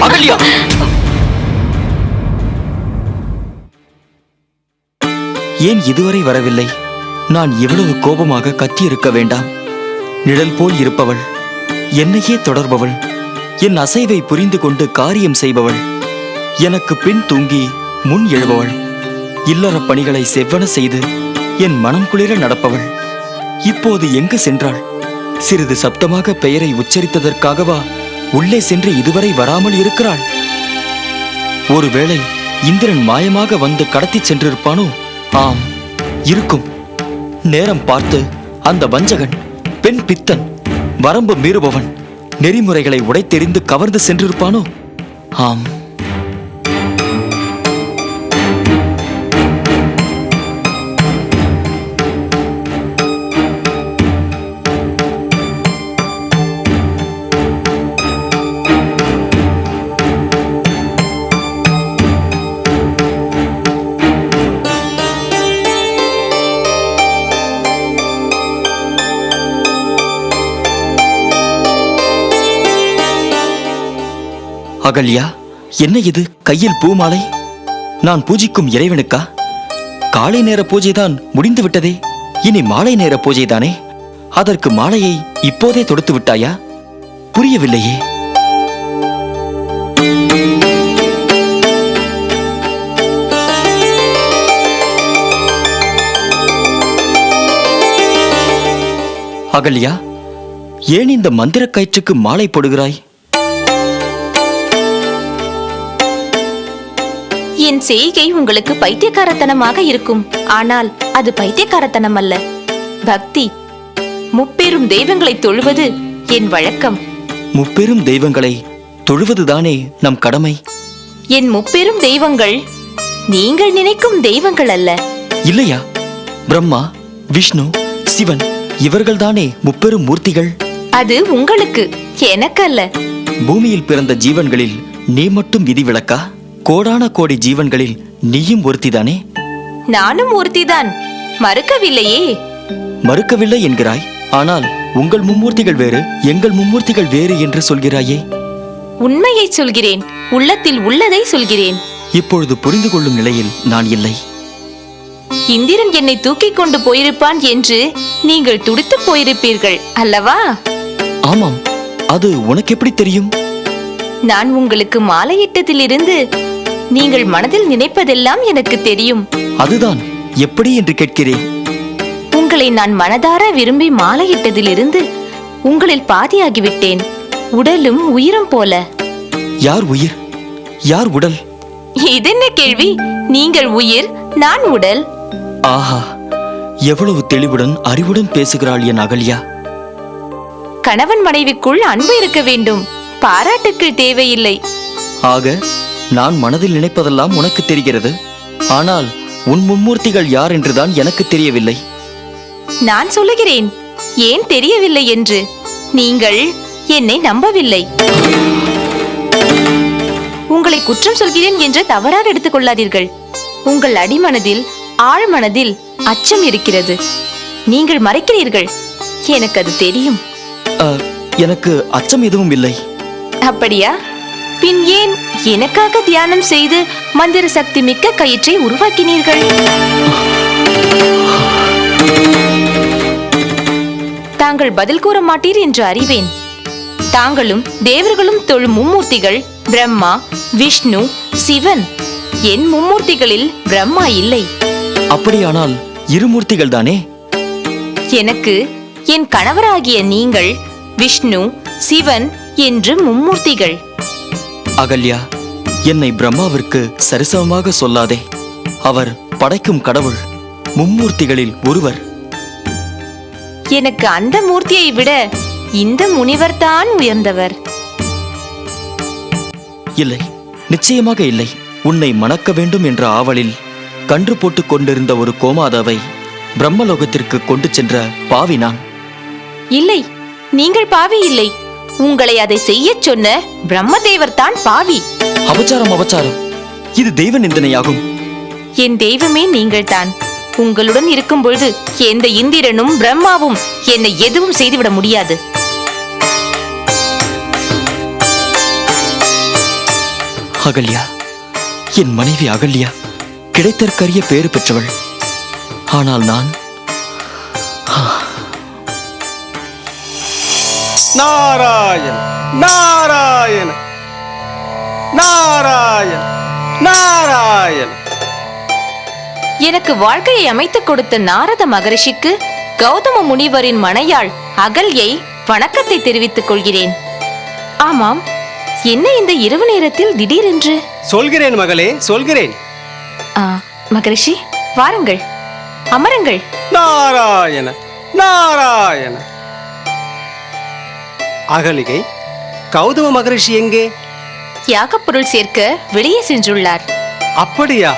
அகல்யா. ஏன் இதுவரை வரவில்லை? நான் இவ்வளவு கோபமாக கத்தியிருக்க வேண்டாம். நிழல் போல் இருப்பவள். என்னையே தொடர்பவள். என் அசைவை புரிந்து கொண்டு காரியம் செய்பவள். எனக்கு பின் தூங்கி முன் எழுபவள். இல்லற பணிகளை செவ்வன செய்து என் மனம் குளிர நடப்பவள். இப்போது எங்கு சென்றாள்? சிறிது சப்தமாக பெயரை உச்சரித்ததற்காகவா உள்ளே சென்று இதுவரை வராமல் இருக்கிறாள்? ஒருவேளை இந்திரன் மாயமாக வந்து கடத்திச் சென்றிருப்பானோ? ஆம் இருக்கும். நேரம் பார்த்து அந்த வஞ்சகன் பெண் பித்தன் வரம்பு மீறுபவன் நெறிமுறைகளை உடைத்தெறிந்து கவர்ந்து சென்றிருப்பானோ? ஆம். அகல்யா என்ன இது? கையில் பூமாலை? நான் பூஜிக்கும் இறைவனுக்கா? காலை நேர பூஜைதான் முடிந்து விட்டதே. இனி மாலை நேர பூஜைதானே? அதற்கு மாலையை இப்போதே தொடுத்து விட்டாயா? புரியவில்லையே. அகல்யா ஏன் இந்த மந்திர கயிற்றுக்கு மாலை போடுகிறாய்? என் செய்கை உங்களுக்கு பைத்தியக்காரத்தனமாக இருக்கும். ஆனால் அது பைத்தியக்காரத்தனம் அல்ல பக்தி முப்பெரும் தெய்வங்களை தொழுவது என் வழக்கம். முப்பெரும் தெய்வங்களை தொழுவதுதானே நம் கடமை? என் முப்பெரும் தெய்வங்கள் நீங்கள் நினைக்கும் தெய்வங்கள் அல்ல. இல்லையா? பிரம்மா விஷ்ணு சிவன் இவர்கள்தானே முப்பெரும் மூர்த்திகள்? அது உங்களுக்கு எனக்கல்ல. பூமியில் பிறந்த ஜீவன்களில் நீ மட்டும் விதிவிலக்கா கோடான கோடி ஜீவன்களில் நீயும் ஒருத்திதானே? நானும் ஒருத்திதான். மறுக்கவில்லையே. மறுக்கவில்லை என்கிறாய். ஆனால் உங்கள் மும்மூர்த்திகள் வேறு எங்கள் மும்மூர்த்திகள் வேறு என்று சொல்கிறாயே. உண்மையை சொல்கிறேன். உள்ளத்தில் உள்ளதை சொல்கிறேன். இப்பொழுது புரிந்து கொள்ளும் நிலையில் நான் இல்லை. இந்திரன் என்னை தூக்கிக் கொண்டு போயிருப்பான் என்று நீங்கள் துடித்துப் போயிருப்பீர்கள் அல்லவா? ஆமாம். அது உனக்கு எப்படி தெரியும்? நான் உங்களுக்கு மாலையிட்டதிலிருந்து நீங்கள் மனதில் நினைப்பதெல்லாம் எனக்கு தெரியும். அதுதான். எப்படி என்று கேட்கிறேன்? உங்களை நான் மனதார விரும்பி மாலையிட்டதிலிருந்து உங்களில் பாதியாகிவிட்டேன். உடலும் உயிரும் போல. யார் உயிர்? யார் உடல்? இதென்ன கேள்வி? நீங்கள் உயிர் நான் உடல். ஆஹா. எவ்வளவு தெளிவுடன் அறிவுடன் பேசுகிறாள் என் அகல்யா. கணவன் மனைவிக்குள் அன்பு இருக்க வேண்டும். பாராட்டுக்கள் தேவையில்லை. ஆக நான் மனதில் நினைப்பதெல்லாம் உனக்கு தெரிகிறது. ஆனால் உன் மும்மூர்த்திகள் யார் என்றுதான் எனக்கு தெரியவில்லை. நான் சொல்லுகிறேன் ஏன் தெரியவில்லை என்று? நீங்கள் என்னை நம்பவில்லை. உங்களை குற்றம் சொல்கிறேன் என்று தவறாக எடுத்துக் கொள்ளாதீர்கள் உங்கள் அடிமனதில் ஆழ்மனதில் அச்சம் இருக்கிறது. நீங்கள் மறைக்கிறீர்கள். எனக்கு அது தெரியும். எனக்கு அச்சம் எதுவும் இல்லை. அப்படியா? பின் ஏன் எனக்காக தியானம் செய்து மந்திர சக்தி மிக்க கயிற்றை உருவாக்கினீர்கள்? தாங்கள் பதில் கூற மாட்டீர் என்று அறிவேன். தாங்களும் தேவர்களும் தொழும் மும்மூர்த்திகள் பிரம்மா விஷ்ணு சிவன். என் மும்மூர்த்திகளில் பிரம்மா இல்லை. அப்படியானால் இருமூர்த்திகள் தானே? எனக்கு என் கணவராகிய நீங்கள் விஷ்ணு சிவன் என்று மும்மூர்த்திகள். அகல்யா என்னை பிரம்மாவிற்கு சரிசமமாக சொல்லாதே. அவர் படைக்கும் கடவுள் மும்மூர்த்திகளில் ஒருவர். எனக்கு அந்த மூர்த்தியை விட இந்த முனிவர் தான் உயர்ந்தவர். இல்லை நிச்சயமாக இல்லை. உன்னை மணக்க வேண்டும் என்ற ஆவலில் கன்று போட்டுக் கொண்டிருந்த ஒரு கோமாதாவை பிரம்மலோகத்திற்கு கொண்டு சென்ற பாவி நான். இல்லை நீங்கள் பாவி இல்லை. உங்களை அதை செய்யச் சொன்ன பிரம்மதேவர் தான் பாவி. அபச்சாரம் அபச்சாரம். இது தெய்வ நிந்தனையாகும். என் தெய்வமே நீங்கள்தான். உங்களுடன் இருக்கும் பொழுது எந்த இந்திரனும் பிரம்மாவும் என்னை எதுவும் செய்துவிட முடியாது. அகல்யா என் மனைவி அகல்யா கிடைத்தற்கரிய பேறு பெற்றவள். ஆனால் நான் நாராயண நாராயண நாராயண நாராயண. எனக்கு வாழ்க்கையை அமைத்துக் கொடுத்த நாரத மகரிஷிக்கு கௌதம முனிவரின் மனையாள் அகல்யை வணக்கத்தை தெரிவித்துக் கொள்கிறேன். ஆமாம் என்ன இந்த இரவு நேரத்தில் திடீரென்று? சொல்கிறேன் மகளே சொல்கிறேன். ஆ, மகரிஷி வாருங்கள் அமருங்கள். நாராயண நாராயண. அகலிகை கௌதம மகரிஷி எங்கே? யாகப் பொருள் சேர்க்க வெளியே சென்றுள்ளார். அப்படியா?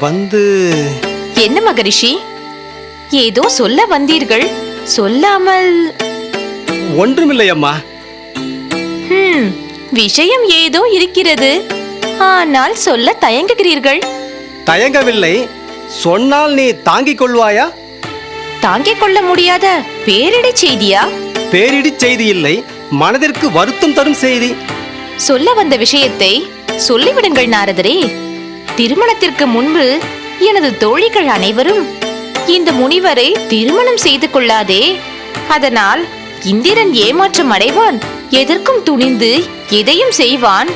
வந்து என்ன மகரிஷி? ஏதோ சொல்ல வந்தீர்கள். சொல்லாமல். ஒன்றுமில்லை அம்மா ஹம், விஷயம் ஏதோ இருக்கிறது. ஆனால் சொல்ல தயங்குகிறீர்கள். தயங்கவில்லை. சொன்னால் நீ தாங்கிக் கொள்வாயா? தாங்கிக் கொள்ள முடியாத பேரிடை செய்தியா? பேரிடிச் செய்தி இல்லை. மனதிற்கு வருத்தம் தரும் செய்தி. சொல்ல வந்த விஷயத்தை சொல்லிவிடுங்கள் நாரதரே. திருமணத்திற்கு முன்பு எனது தோழிகள் அனைவரும் இந்த முனிவரை திருமணம் செய்து கொள்ளாதே. அதனால் இந்திரன் ஏமாற்றம் அடைவான் எதற்கும் துணிந்து எதையும் செய்வான்.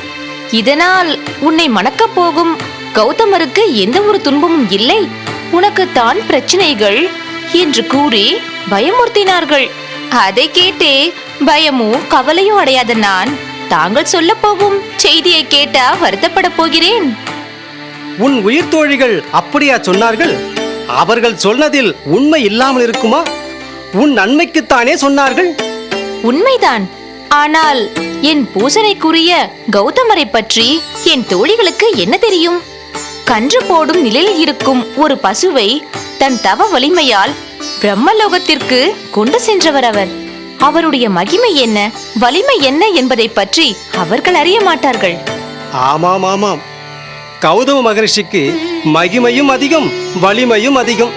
இதனால் உன்னை மணக்கப் போகும் கௌதமருக்கு எந்த ஒரு துன்பமும் இல்லை. உனக்கு தான் பிரச்சனைகள் என்று கூறி பயமுறுத்தினார்கள். அதை கேட்டே பயமும் கவலையும் அடையாத நான் தாங்கள் சொல்ல போகும் செய்தியை கேட்டா வருத்தப்பட போகிறேன். உன் உயிர் தோழிகள் அப்படியா சொன்னார்கள்? அவர்கள் சொன்னதில் உண்மை இல்லாமல் இருக்குமா? உன் நன்மைக்குத்தானே சொன்னார்கள்? உண்மைதான். ஆனால் என் பூசனைக்குரிய கௌதமரை பற்றி என் தோழிகளுக்கு என்ன தெரியும்? கன்று போடும் நிலையில் இருக்கும் ஒரு பசுவை தன் தவ வலிமையால் பிரம்மலோகத்திற்கு கொண்டு சென்றவர் அவர். அவருடைய மகிமை என்ன வலிமை என்ன என்பதை பற்றி அவர்கள் அறிய மாட்டார்கள். ஆமாம் ஆமாம். கௌதம மகரிஷிக்கு மகிமையும் அதிகம் வலிமையும் அதிகம்.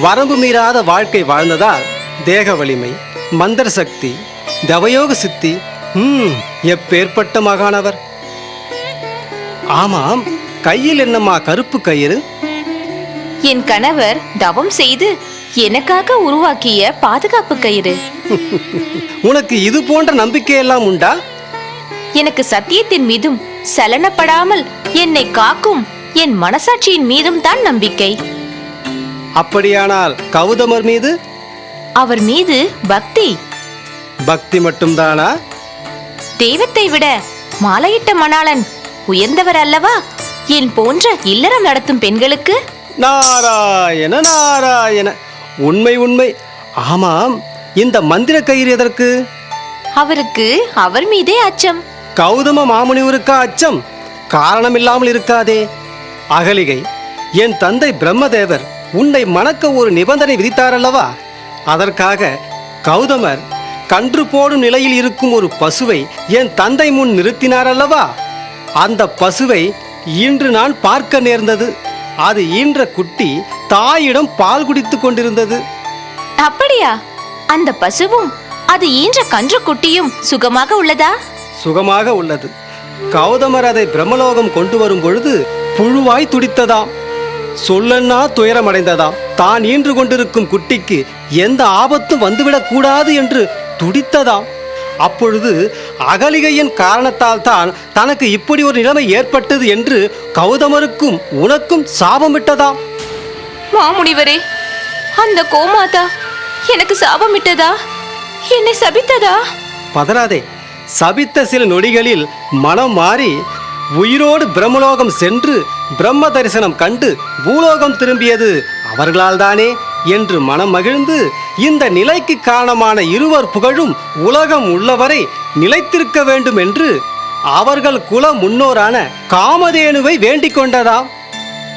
வரம்பு மீறாத வாழ்க்கை வாழ்ந்ததால் தேக வலிமை மந்திர சக்தி தவயோக சித்தி ம் எப்பேற்பட்ட மகானவர். ஆமாம் கையில் என்னம்மா கருப்பு கயிறு? என் கணவர் தவம் செய்து எனக்காக உருவாக்கிய பாதுகாப்பு கயிறு. உனக்கு இது போன்ற நம்பிக்கையெல்லாம் உண்டா? எனக்கு சத்தியத்தின் மீதும் சலனப்படாமல் என்னை காக்கும் என் மனசாட்சியின் மீதும் தான் நம்பிக்கை. அப்படியானால் கௌதமர் மீது? அவர் மீது பக்தி. பக்தி மட்டும்தானா? தெய்வத்தை விட மாலையிட்ட மணாளன் உயர்ந்தவர் அல்லவா? என் போன்ற இல்லறம் நடத்தும் பெண்களுக்கு? நாராயண நாராயண. உண்மை உண்மை. ஆமாம் இந்த மந்திர கயிறு எதற்கு? அவருக்கு அவர் மீதே அச்சம். கௌதம மாமுனிவருக்கா அச்சம்? காரணமில்லாமல் இருக்காதே. அகலிகை என் தந்தை பிரம்மதேவர் உன்னை மணக்க ஒரு நிபந்தனை விதித்தாரல்லவா? அதற்காக கௌதமர் கன்று போடும் நிலையில் இருக்கும் ஒரு பசுவை என் தந்தை முன் நிறுத்தினாரல்லவா? அந்த பசுவை இன்று நான் பார்க்க நேர்ந்தது. அது ஈன்ற குட்டி தாயிடம் பால் குடித்துக் கொண்டிருந்தது. அப்படியா? அந்த பசுவும் அது ஈன்ற கன்று குட்டியும் சுகமாக உள்ளதா? சுகமாக உள்ளது. கௌதமர் அதை பிரம்மலோகம் கொண்டு வரும் பொழுது புழுவாய் துடித்ததாம். சொல்லன்னா துயரமடைந்ததாம். தான் ஈன்று கொண்டிருக்கும் குட்டிக்கு எந்த ஆபத்தும் வந்துவிடக் கூடாது என்று துடித்ததாம். அப்பொழுது அகலிகையின் காரணத்தால் தான் தனக்கு இப்படி ஒரு நிலைமை ஏற்பட்டது என்று கௌதமருக்கும் உனக்கும் சாபமிட்டதாம் மாமுனிவரே அந்த கோமாதா எனக்கு சாபமிட்டதா என்னை சபித்ததா? பதறாதே. சபித்த சில நொடிகளில் மனம் மாறி உயிரோடு பிரம்மலோகம் சென்று பிரம்ம தரிசனம் கண்டு பூலோகம் திரும்பியது அவர்களால் தானே என்று மனம் மகிழ்ந்து இந்த நிலைக்கு காரணமான இருவர் புகழும் உலகம் உள்ளவரை நிலைத்திருக்க வேண்டும் என்று அவர்கள் குல முன்னோரான காமதேனுவை வேண்டிக் கொண்டதாம்.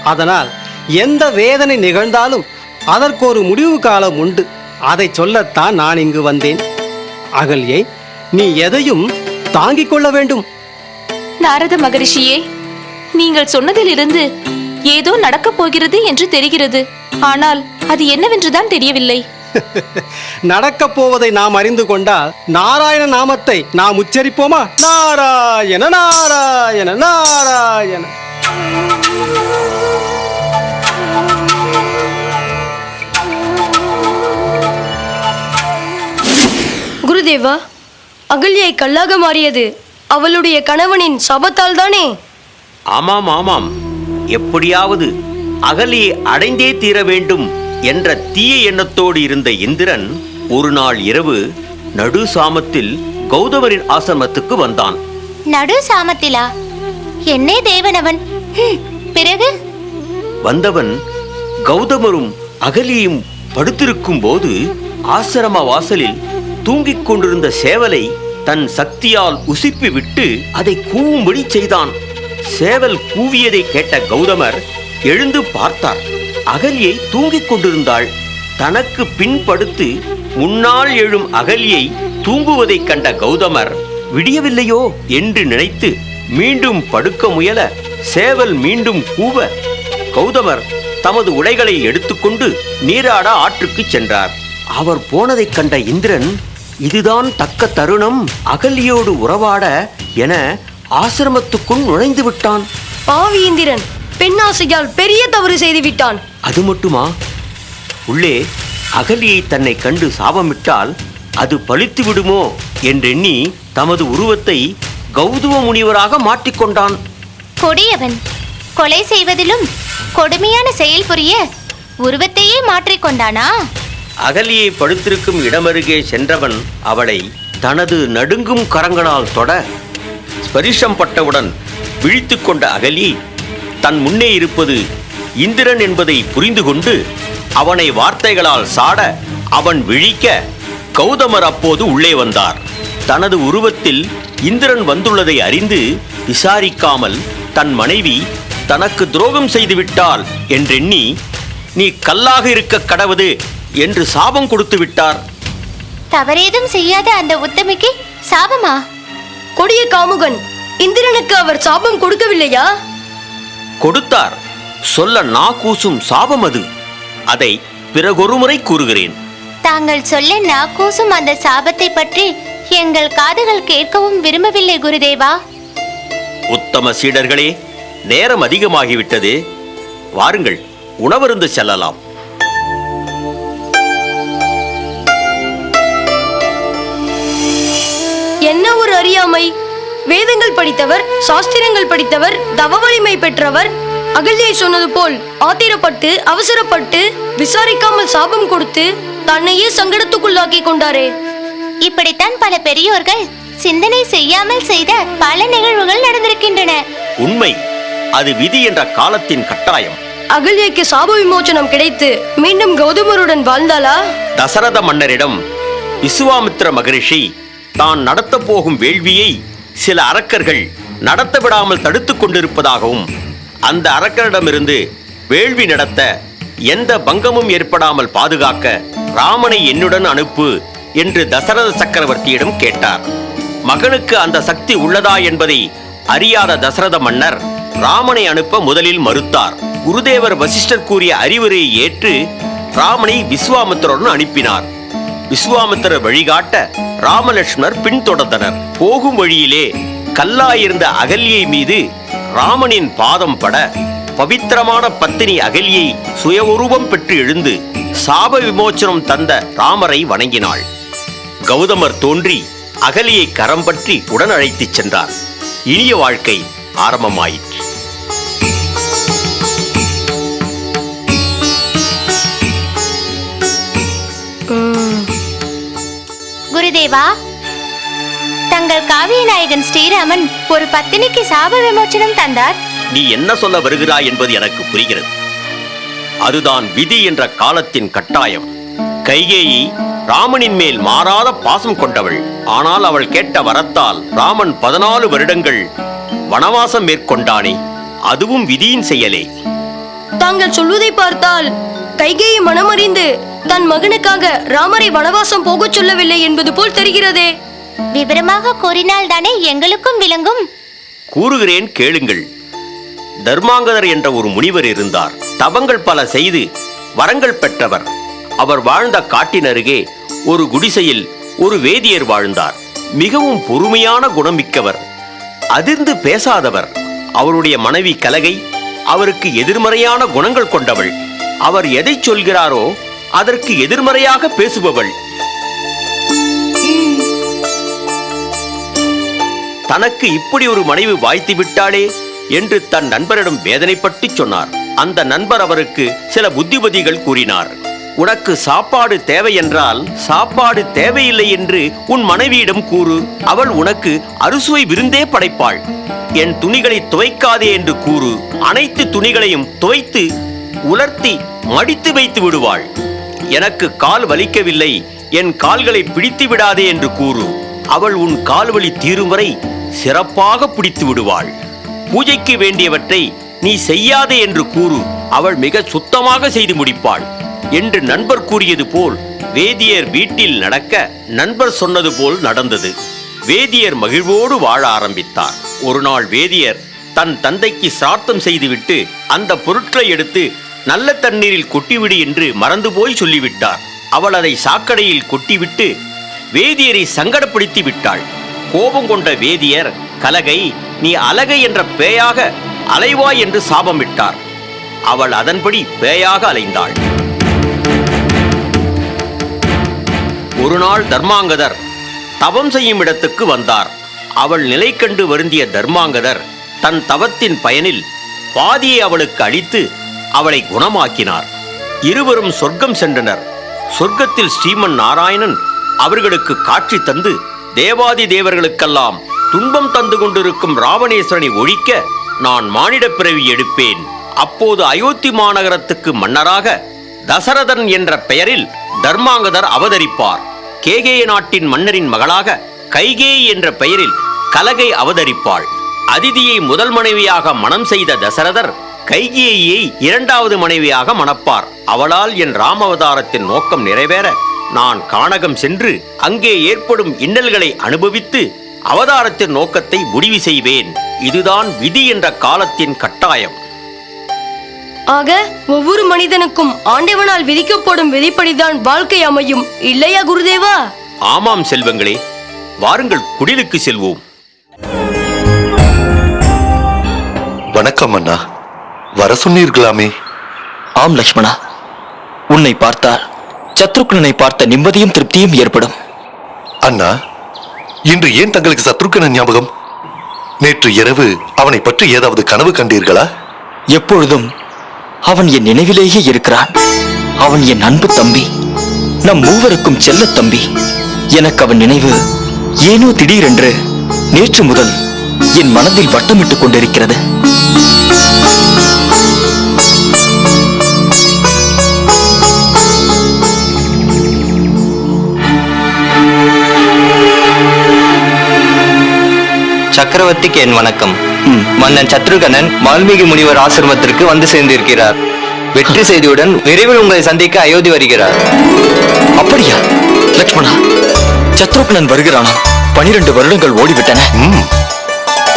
அதனால் எந்த வேதனை நிகழ்ந்தாலும் அதற்கு ஒரு முடிவு காலம் உண்டு. அதை சொல்லத்தான் நான் இங்கு வந்தேன். அகல்யே நீ எதையும் தாங்கிக் கொள்ள வேண்டும். நாரத மகரிஷியே நீங்கள் சொன்னதிலிருந்து ஏதோ நடக்கப் போகிறது என்று தெரிகிறது. ஆனால் அது என்னவென்றுதான் தெரியவில்லை. நடக்கப் போவதை நாம் அறிந்து கொண்டால் நாராயண நாமத்தை நாம் உச்சரிப்போமா? நாராயண நாராயண நாராயண. குருதேவா அகல்யை கல்லாக மாறியது அவளுடைய கணவனின் சபத்தால் தானே ஆமாம் ஆமாம். எப்படியாவது அகலியை அடைந்தே தீர வேண்டும். என்ற தீய எண்ணத்தோடு இருந்த இந்திரன் ஒரு நாள் இரவு நடு சாமத்தில் கௌதமரின் ஆசிரமத்துக்கு வந்தான். நடு சாமத்திலா? என்னே தேவனவன்? பிறகு? வந்தவன் கௌதமரும் அகலியும் படுத்திருக்கும் போது ஆசிரம வாசலில் தூங்கிக் கொண்டிருந்த சேவலை தன் சக்தியால் உசுப்பி விட்டு அதை கூவும்படி செய்தான். சேவல் கூவியதை கேட்ட கௌதமர் எழுந்து பார்த்தார். அகலியை தூங்கிக் கொண்டிருந்தாள். தனக்கு பின்படுத்து முன்னால் எழும் அகலியை தூங்குவதைக் கண்ட கௌதமர் விடியவில்லையோ? என்று நினைத்து மீண்டும் படுக்க முயல சேவல் மீண்டும் கூவ கௌதமர் தமது உடைகளை எடுத்துக்கொண்டு நீராட ஆற்றுக்குச் சென்றார். அவர் போனதைக் கண்ட இந்திரன் இதுதான் தக்க தருணம் அகலியோடு உறவாட என ஆசிரமத்துக்குள் நுழைந்து விட்டான். பாவி இந்திரன் பெண்ணாசையால் பெரிய தவறு செய்து விட்டான் அது மட்டுமா? உள்ளே அகலியை தன்னை கண்டு சாபமிட்டால் அது பழித்து விடுமோ என்றெண்ணி தமது உருவத்தை கௌதம முனிவராக மாற்றிக்கொண்டான். கொடியவன் கொலை செய்வதிலும் கொடுமையான செயல் புரிய உருவத்தையே மாற்றிக்கொண்டானா? அகலியை படுத்திருக்கும் இடமருகே சென்றவன் அவளை தனது நடுங்கும் கரங்களால் தொட ஸ்பரிசம் பட்டவுடன் விழித்து கொண்ட அகலி தன் முன்னே இருப்பது இந்திரன் என்பதை புரிந்து கொண்டு அவனை வார்த்தைகளால் சாட அவன் விழிக்க கௌதமர் அப்போது உள்ளே வந்தார். தனது உருவத்தில் இந்திரன் வந்துள்ளதை அறிந்து விசாரிக்காமல் தன் மனைவி தனக்கு துரோகம் செய்து விட்டாள் என்றெண்ணி நீ கல்லாக இருக்க கடவுது என்று சாபம் கொடுத்து விட்டார். தவறேதும் செய்யாத அந்த உத்தமிக்கு சாபமா? கொடிய காமுகன் இந்திரனுக்கு அவர் சாபம் கொடுக்கவில்லையா? கொடுத்தார். சொல்ல நா கூசும் சாபம் அது. அதை பிறகொரு முறை கூறுகிறேன். தாங்கள் சொல்ல நாக்கூசும் அந்த சாபத்தை பற்றி எங்கள் காதுகள் கேட்கவும் விரும்பவில்லை குருதேவா. உத்தம சீடர்களே நேரம் அதிகமாகிவிட்டது. வாருங்கள் உணவருந்து செல்லலாம். என்ன ஒரு அறியாமை? வேதங்கள் படித்தவர் சாஸ்திரங்கள் படித்தவர் தவ வலிமை பெற்றவர் அகல்யை சொன்னது போல் ஆத்திரப்பட்டு அவசரப்பட்டு விசாரிக்காமல் சாபம் கொடுத்து தன்னையே சங்கடத்துக்குள்ளாக்கி கொண்டாரே. இப்படித்தான் பல பெரியோர்கள் சிந்தனை செய்யாமல் செய்த பல நிகழ்வுகள் நடந்திருக்கின்றன. உண்மை அது விதி என்ற காலத்தின் கட்டாயம். அகல்யைக்கு சாப விமோச்சனம் கிடைத்து மீண்டும் கௌதமருடன் வாழ்ந்தாளா? தசரத மன்னரிடம் விசுவாமித்திர மகரிஷி தான் நடத்தப் போகும் வேள்வியை சில அரக்கர்கள் நடத்த விடாமல் தடுத்துக் கொண்டிருப்பதாகவும் அந்த அரக்கனிடமிருந்து வேள்வி நடத்த எந்த பங்கமும் ஏற்படாமல் பாதுகாக்க ராமனை என்னுடன் அனுப்பு என்று தசரத சக்கரவர்த்தியிடம் கேட்டார். மகனுக்கு அந்த சக்தி உள்ளதா என்பதை அறியாத தசரத மன்னர் ராமனை அனுப்ப முதலில் மறுத்தார். குருதேவர் வசிஷ்டர் கூறிய அறிவுரையை ஏற்று ராமனை விஸ்வாமித்திரருடன் அனுப்பினார். விஸ்வாமித்திரர் வழிகாட்ட ராமலட்சுமணர் பின்தொடர்ந்தனர். போகும் வழியிலே கல்லாயிருந்த அகல்யை மீது ராமனின் பாதம் பட பவித்திரமான பத்தினி அகல்யை சுய உருவம் பெற்று எழுந்து சாப விமோச்சனம் தந்த ராமரை வணங்கினாள். கௌதமர் தோன்றி அகலியை கரம் பற்றி உடன் அழைத்துச் சென்றார். இனிய வாழ்க்கை ஆரம்பமாயிற்று. குருதேவா தங்கள் காவிய நாயகன் ஸ்ரீராமன் ஒரு பத்தினிக்கு சாப விமோச்சனம் தந்தார். நீ என்ன சொல்ல வருகிறாய் என்பது எனக்கு புரிகிறது. அதுதான் விதி என்ற காலத்தின் கட்டாயம். கைகேயி ராமனின் மேல் மாறாத பாசம் கொண்டவள். ஆனால் அவள் கேட்ட வரத்தால் ராமன் பதினாலு வருடங்கள் வனவாசம் மேற்கொண்டானே அதுவும் விதியின் செயலே. தாங்கள் சொல்வதை பார்த்தால் கைகேயி மனமறிந்து தன் மகனுக்காக ராமரை வனவாசம் போகச் சொல்லவில்லை என்பது போல் தெரிகிறதே. விவரமாக கூறினால் தானே எங்களுக்கும் விளங்கும்? கூறுகிறேன் கேளுங்கள். தர்மாங்கதர் என்ற ஒரு முனிவர் இருந்தார். தவங்கள் பல செய்து வரங்கள் பெற்றவர். அவர் வாழ்ந்த காட்டின் அருகே ஒரு குடிசையில் ஒரு வேதியர் வாழ்ந்தார். மிகவும் பொறுமையான குணமிக்கவர். அதிர்ந்து பேசாதவர். அவருடைய மனைவி கலகை அவருக்கு எதிர்மறையான குணங்கள் கொண்டவள். அவர் எதை சொல்கிறாரோ அதற்கு எதிர்மறையாக பேசுபவள். தனக்கு இப்படி ஒரு மனைவி வாய்த்து விட்டாளே என்று தன் நண்பரிடம் வேதனைப்பட்டு சொன்னார். அந்த நண்பர் அவருக்கு சில புத்திபதிகள் கூறினார். உனக்கு சாப்பாடு தேவை என்றால் சாப்பாடு தேவையில்லை என்று உன் மனைவியிடம் கூறு. அவள் உனக்கு அறுசுவை விருந்தே படைப்பாள். என் துணிகளை துவைக்காதே என்று கூறு. அனைத்து துணிகளையும் துவைத்து உலர்த்தி மடித்து வைத்து விடுவாள். எனக்கு கால் வலிக்கவில்லை. என் கால்களை பிடித்து விடாதே என்று கூறு. அவள் உன் கால்வழி தீரும் வரை சிறப்பாக பிடித்து விடுவாள். பூஜைக்கு வேண்டியவற்றை நீ செய்யாதே என்று கூறு அவள் மிக சுத்தமாக செய்து முடிப்பாள். என்று நண்பர் கூறியது போல் வேதியர் வீட்டில் நடக்க நண்பர் சொன்னது போல் நடந்தது. வேதியர் மகிழ்வோடு வாழ ஆரம்பித்தார். ஒரு நாள் வேதியர் தன் தந்தைக்கு சிரார்த்தம் செய்துவிட்டு அந்த பொருட்களை எடுத்து நல்ல தண்ணீரில் கொட்டிவிடு என்று மறந்து போய் சொல்லிவிட்டார். அவள் அதை சாக்கடையில் கொட்டிவிட்டு வேதியரை சங்கடப்படுத்தி விட்டாள். கோபம் கொண்ட வேதியர் கலகை நீ அலகை என்ற பேயாக அலைவாய் என்று சாபமிட்டார் அவள் அதன்படி பேயாக அலைந்தாள். ஒரு நாள் தர்மாங்கதர் தவம் செய்யும் இடத்துக்கு வந்தார். அவள் நிலை கண்டு வருந்திய தர்மாங்கதர் தன் தவத்தின் பயனில் பாதியை அவளுக்கு அளித்து அவளை குணமாக்கினார். இருவரும் சொர்க்கம் சென்றனர். சொர்க்கத்தில் ஸ்ரீமன் நாராயணன் அவர்களுக்கு காட்சி தந்து தேவாதி தேவர்களுக்கெல்லாம் துன்பம் தந்து கொண்டிருக்கும் ராவணேஸ்வரனை ஒழிக்க நான் மானிடப் பிறவி எடுப்பேன். அப்போது அயோத்தி மாநகரத்துக்கு மன்னராக தசரதன் என்ற பெயரில் தர்மாங்கதர் அவதரிப்பார். கேகேய நாட்டின் மன்னரின் மகளாக கைகேயி என்ற பெயரில் கலகை அவதரிப்பாள். அதிதியை முதல் மனைவியாக மணம் செய்த தசரதர் கைகேயை இரண்டாவது மனைவியாக மணப்பார். அவளால் என் ராமவதாரத்தின் நோக்கம் நிறைவேற நான் கானகம் சென்று அங்கே ஏற்படும் இன்னல்களை அனுபவித்து அவதாரத்தின் நோக்கத்தை முடிவு செய்வேன். இதுதான் விதி என்ற காலத்தின் கட்டாயம். ஆக ஒவ்வொரு மனிதனுக்கும் ஆண்டவனால் விதிக்கப்படும் விதிப்படிதான் வாழ்க்கை அமையும் இல்லையா குருதேவா? ஆமாம் செல்வங்களே வாருங்கள் குடிலுக்கு செல்வோம். வணக்கம் அண்ணா. வர சொன்னீர்களாமே? ஆம் லக்ஷ்மணா உன்னை பார்த்தால் சத்ருக்னனை பார்த்த நிம்மதியும் திருப்தியும் ஏற்படும். அண்ணா இன்று ஏன் தங்களுக்கு சத்ருக்கன ஞாபகம்? நேற்று இரவு அவனை பற்றி ஏதாவது கனவு கண்டீர்களா? எப்பொழுதும் அவன் என் நினைவிலேயே இருக்கிறான். அவன் என் அன்பு தம்பி. நம் மூவருக்கும் செல்லத் தம்பி. எனக்கு அவன் நினைவு ஏனோ திடீரென்று நேற்று முதல் என் மனதில் வட்டமிட்டுக் கொண்டிருக்கிறது. சக்கரவர்த்திக்கு என் வணக்கம். ம். மன்னன் சத்ருகனன் வால்மீகி முனிவர் ஆசிரமத்திற்கு வந்து சேர்ந்திருக்கிறார். வெற்றி செய்தியுடன் விரைவில் உங்களை சந்திக்க அயோத்தி வருகிறார். அப்படியா? லக்ஷ்மணா சத்ருக்னன் வருகிறானாம் பனிரெண்டு வருடங்கள் ஓடிவிட்டன. ம்.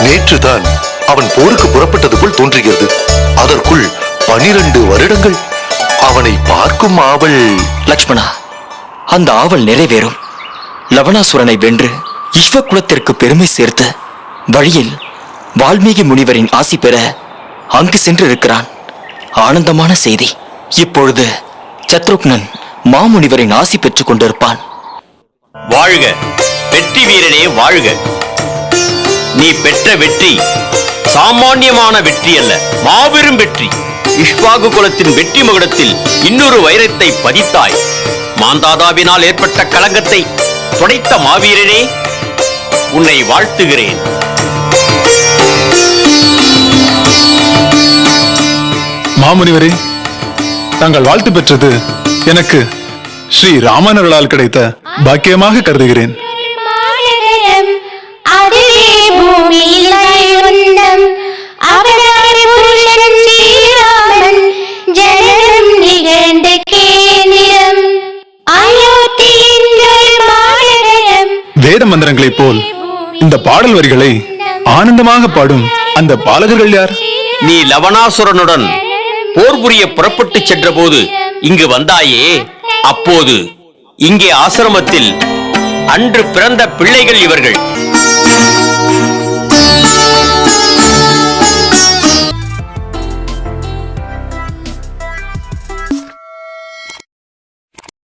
நேற்றுதான் அவன் போருக்கு புறப்பட்டது போல் தோன்றுகிறது. அதற்குள் பனிரெண்டு வருடங்கள். அவனை பார்க்கும் ஆவல். லக்ஷ்மணா அந்த ஆவல் நிறைவேறும். லவணாசுரனை வென்று ஈஸ்வகுலத்திற்கு பெருமை சேர்த்து வழியில் வால்மீகி முனிவரின் ஆசி பெற அங்கு சென்றிருக்கிறான். ஆனந்தமான செய்தி. இப்பொழுது சத்ருக்னன் மாமுனிவரின் ஆசி பெற்றுக் கொண்டிருப்பான். வாழ்க. வெற்றி வீரனே வாழ்க. நீ பெற்ற வெற்றி சாமானியமான வெற்றி அல்ல மாபெரும் வெற்றி. இஷ்வாகு குலத்தின் வெற்றி மகுடத்தில் இன்னொரு வைரத்தை பதித்தாய். மாந்தாதாவினால் ஏற்பட்ட களங்கத்தை துடைத்த மாவீரனே உன்னை வாழ்த்துகிறேன். மாமுனிவரே தாங்கள் வாழ்த்து பெற்றது எனக்கு ஸ்ரீ ராமனர்களால் கிடைத்த பாக்கியமாக கருதுகிறேன். வேத மந்திரங்களைப் போல் இந்த பாடல் வரிகளை ஆனந்தமாக பாடும் அந்த பாலகர்கள் யார்? நீ லவணாசுரனுடன் போர் புரிய புறப்பட்டுச் சென்றபோது இங்கு வந்தாயே. அப்போது இங்கே ஆசிரமத்தில் அன்று பிறந்த பிள்ளைகள் இவர்கள்.